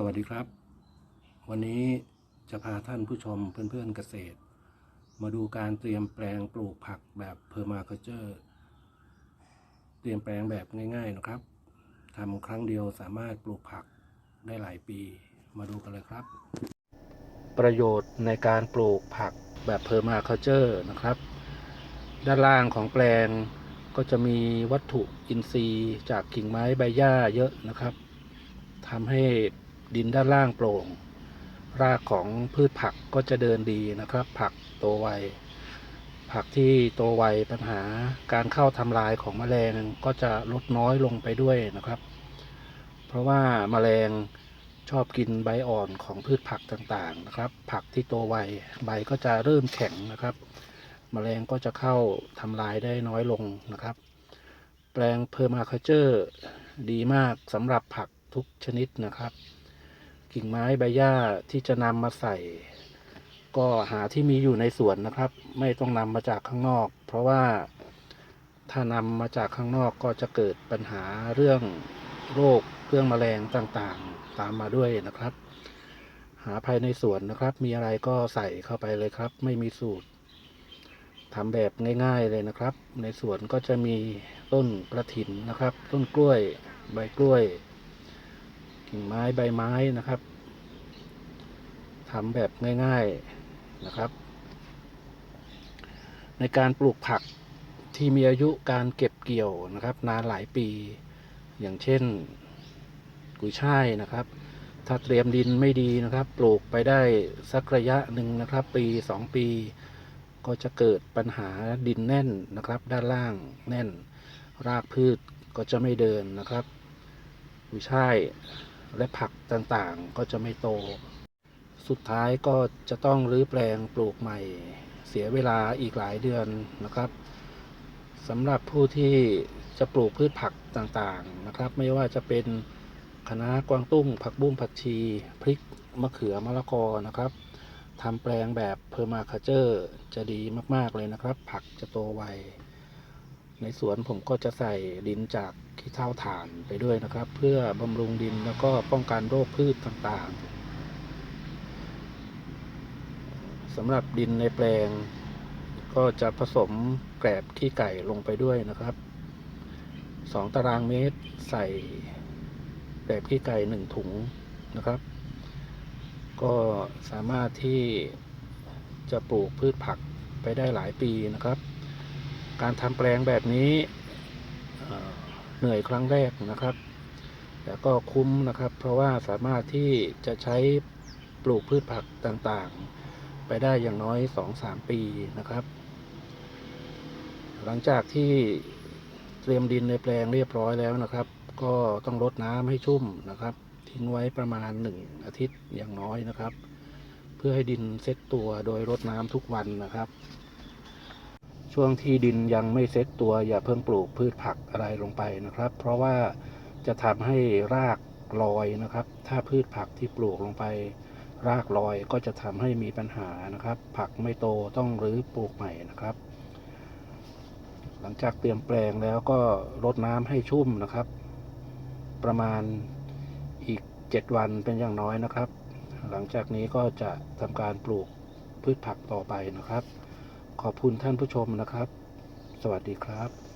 สวัสดีครับ วันนี้จะพาท่านผู้ชมเพื่อนๆเกษตร มาดูการเตรียมแปลงปลูกผักแบบเพอร์มาเคเจอร์เตรียมแปลงแบบง่ายๆนะครับทำครั้งเดียวสามารถปลูกผักได้หลายปีมาดูกันเลยครับ ประโยชน์ในการปลูกผักแบบเพอร์มาเคเจอร์นะครับ ด้านล่างของแปลงก็จะมีวัตถุอินทรีย์จากกิ่งไม้ใบหญ้าเยอะนะครับทำให้ ดินด้านล่างโปร่ง รากของพืชผักก็จะเดินดีนะครับ ผักโตไว ผักที่โตไวปัญหาการเข้าทำลายของแมลงก็จะลดน้อยลงไปด้วยนะครับ เพราะว่าแมลงชอบกินใบอ่อนของพืชผักต่างๆนะครับ ผักที่โตไวใบก็จะเริ่มแข็งนะครับแมลงก็จะเข้าทำลายได้น้อยลงนะครับ แปลงเพอร์มาเคเจอร์ดีมากสำหรับผักทุกชนิดนะครับ กิ่งไม้ใบหญ้าที่จะนำมาใส่ ก็หาที่มีอยู่ในสวนนะครับ ไม่ต้องนำมาจากข้างนอก เพราะว่าถ้านำมาจากข้างนอกก็จะเกิดปัญหาเรื่องโรคเรื่องแมลงต่างๆ ตามมาด้วยนะครับ หาภายในสวนนะครับ มีอะไรก็ใส่เข้าไปเลยครับ ไม่มีสูตรทำแบบง่ายๆเลยนะครับ ในสวนก็จะมีต้นกระถินนะครับ ต้นกล้วย ใบกล้วย กิ่งไม้ใบไม้นะครับทำแบบง่าย ๆนะครับ ในการปลูกผักที่มีอายุการเก็บเกี่ยวนะครับ นานหลายปี อย่างเช่น กุยช่ายนะครับ ถ้าเตรียมดินไม่ดีนะครับ ปลูกไปได้สักระยะหนึ่งนะครับ ปีสองปี ก็จะเกิดปัญหาดินแน่นนะครับ ด้านล่างแน่น รากพืชก็จะไม่เดินนะครับกุยช่าย และผักต่างๆ ก็จะไม่โต สุดท้ายก็จะต้องรื้อแปลงปลูกใหม่ เสียเวลาอีกหลายเดือนนะครับสำหรับผู้ที่จะปลูกพืชผักต่างๆนะครับ ไม่ว่าจะเป็นคะน้ากวางตุ้ง ผักบุ้งผักชี พริกมะเขือมะละกอนะครับทำแปลงแบบเพอร์มาคาเจอร์จะดีมากๆเลยนะครับ ผักจะโตไว ในสวนผมก็จะใส่ดินจากขี้เถ้าถ่านไปด้วยนะครับ เพื่อบำรุงดินแล้วก็ป้องกันโรคพืชต่างๆสำหรับดินในแปลง ก็จะผสมแกลบขี้ไก่ลงไปด้วยนะครับสองตารางเมตรใส่แกลบขี้ไก่หนึ่งถุงนะครับ ก็สามารถที่จะปลูกพืชผักไปได้หลายปีนะครับ การทำแปลงแบบนี้เหนื่อยครั้งแรกนะครับ แต่ก็คุ้มนะครับ เพราะว่าสามารถที่จะใช้ปลูกพืชผักต่างๆ ไปได้อย่างน้อย 2-3 ปีนะครับ หลังจากที่เตรียมดินในแปลงเรียบร้อยแล้วนะครับ ก็ต้องรดน้ำให้ชุ่มนะครับ ทิ้งไว้ประมาณ 1 อาทิตย์อย่างน้อยนะครับ เพื่อให้ดินเซ็ตตัวโดยรดน้ำทุกวันนะครับ ช่วงที่ดินยังไม่เซ็ตตัวอย่าเพิ่งปลูกพืชผักอะไรลงไปนะครับ เพราะว่าจะทำให้รากลอยนะครับ ถ้าพืชผักที่ปลูกลงไป รากลอยก็จะทำให้มีปัญหานะครับ ผักไม่โตต้องรื้อปลูกใหม่นะครับ หลังจากเตรียมแปลงแล้วก็รดน้ำให้ชุ่มนะครับ ประมาณอีก 7 วันเป็นอย่างน้อยนะครับ หลังจากนี้ก็จะทำการปลูกพืชผักต่อไปนะครับ ขอบคุณท่านผู้ชมนะครับ สวัสดีครับ